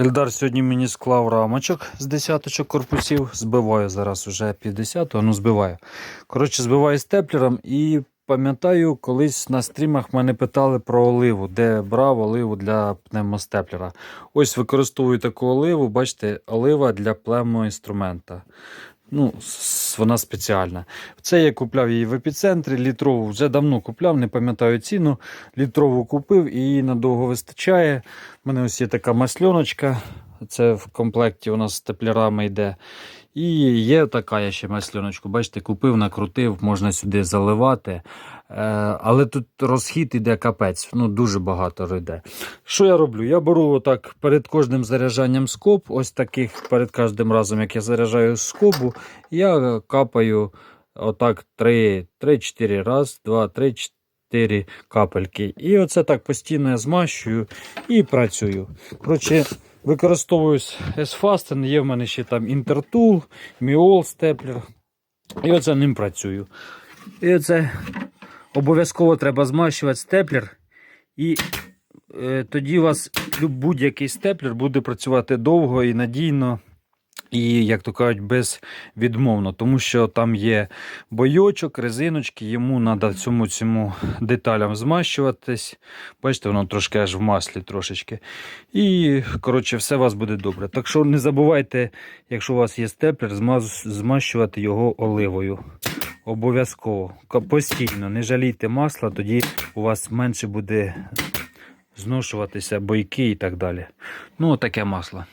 Ельдар сьогодні мені склав рамочок з десяточок корпусів. Збиваю зараз вже 50, ну збиваю. Коротше, збиваю степлером і пам'ятаю, колись на стрімах мене питали про оливу, де брав оливу для пневмостеплера. Ось використовую таку оливу, бачите, олива для племоінструмента. Ну, вона спеціальна. Це я купляв її в епіцентрі, літрову вже давно купляв, не пам'ятаю ціну. Літрову купив і її надовго вистачає. У мене ось є така масльоночка. Це в комплекті у нас з теплярами йде. І є така я ще масльоночку. Бачите, купив, накрутив, можна сюди заливати. Е, але тут розхід іде капець, ну дуже багато йде. Що я роблю? Я беру отак перед кожним заряджанням скоб, ось таких перед кожним разом, як я заряджаю скобу, я капаю отак 3-4 раз, 2, 3, 4 капельки. І оце так постійно я змащую і працюю. Коротше, використовую S-Fasten, є в мене ще там Intertool, Miol степлер. І оце ним працюю. І оце обов'язково треба змащувати степлер. І е, тоді у вас будь-який степлер буде працювати довго і надійно. І, як то кажуть, безвідмовно, тому що там є бойочок, резиночки, йому треба цьому цьому деталям змащуватись. Бачите, воно трошки аж в маслі трошечки. І, коротше, все у вас буде добре. Так що не забувайте, якщо у вас є степлер, змащувати його оливою. Обов'язково. Постійно, не жалійте масла, тоді у вас менше буде зношуватися бойки і так далі. Ну, таке масло.